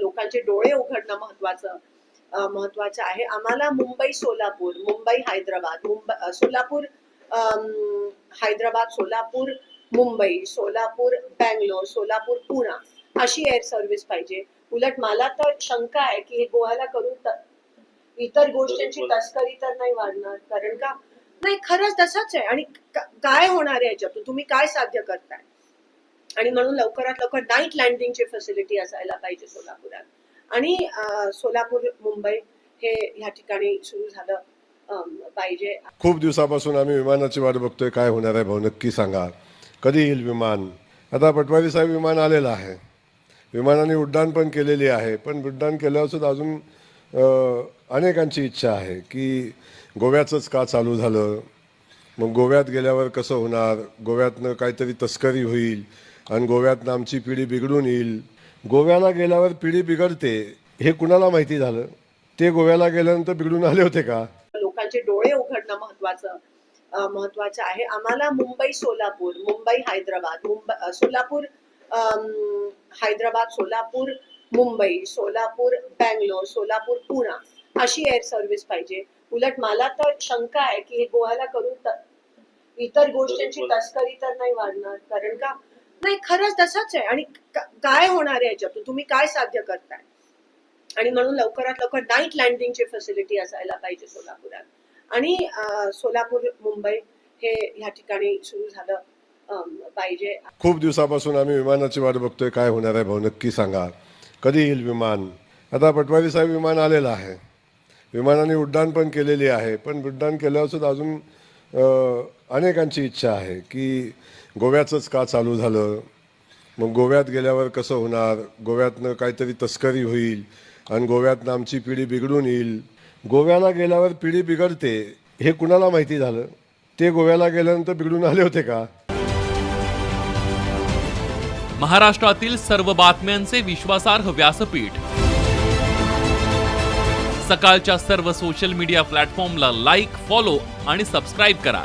लोकांचे डोळे उघडणं महत्वाचं महत्वाचं आहे. आम्हाला मुंबई सोलापूर मुंबई हैदराबाद मुंबई सोलापूर हैदराबाद सोलापूर मुंबई सोलापूर बँगलोर सोलापूर पुणा अशी एअर सर्व्हिस पाहिजे. उलट मला तर शंका आहे की हे गोव्याला करून इतर गोष्टींची तस्करी तर नाही वाढणार. कारण का? नाही खरंच तसंच आहे. आणि काय होणार आहे याच्यातून? तुम्ही काय साध्य करताय? आणि म्हणून लवकरात लवकर नाईट लँडिंगची फॅसिलिटी असायला पाहिजे सोलापुरात. आणि सोलापूर मुंबई हे ह्या ठिकाणी सुरू झालं पाहिजे. खूप दिवसापासून आम्ही विमानाची वाट बघतोय काय होणार आहे भाऊ नक्की सांगा. कधी येईल विमान? आता पटवारी साहेब विमान आलेलं आहे. विमानाने उड्डाण पण केलेली आहे पण उड्डाण केल्यावर सुद्धा अजून अनेकांची इच्छा आहे की गोव्याचंच का चालू झालं? मग गोव्यात गेल्यावर कसं होणार? गोव्यातनं काहीतरी तस्करी होईल. आणि गोव्यातनं आमची पिढी बिघडून येईल. गोव्याला गेल्यावर पिढी बिघडते हे कुणाला माहिती झालं? ते गोव्याला गेल्यानंतर बिघडून आले होते का? लोकांचे डोळे उघडणं महत्वाचं महत्वाचं आहे. आम्हाला मुंबई सोलापूर मुंबई हैदराबाद मुंबई सोलापूर अं, हैदराबाद सोलापूर मुंबई सोलापूर बँगलोर सोलापूर पुणा अशी एअर सर्व्हिस पाहिजे. उलट मला तर शंका आहे की हे गोव्याला करून इतर गोष्टींची तस्करी तर नाही वाढणार. कारण का? नाही खरंच तसंच आहे. आणि काय होणार आहे याच्यातून? तुम्ही काय साध्य करताय? आणि म्हणून लवकरात लवकर नाईट लँडिंगची फॅसिलिटी असायला पाहिजे सोलापुरात. आणि सोलापूर मुंबई हे ह्या ठिकाणी सुरू झालं पाहिजे. खूप दिवसापासून आम्ही विमानाची वाट बघतोय. काय होणार आहे भाऊ? नक्की सांगा. कधी येईल विमान? आता पटवारी साहेब विमान आलेलं आहे. विमानाने उड्डाण पण केलेली आहे. पण उड्डाण केल्यावर सुद्धा अजून अनेकांची इच्छा आहे की गोव्याचंच का चालू झालं? मग गोव्यात गेल्यावर कसं होणार? गोव्यातनं काहीतरी तस्करी होईल आणि गोव्यातनं आमची पिढी बिघडून येईल. गोव्याला गेल्यावर पिढी बिघडते हे कुणाला माहिती झालं? ते गोव्याला गेल्यानंतर बिघडून आले होते का? महाराष्ट्रातील सर्व बातम्यांचे विश्वासार्ह व्यासपीठ. सकाळच्या सर्व सोशल मीडिया प्लॅटफॉर्मला लाईक फॉलो आणि सबस्क्राईब करा.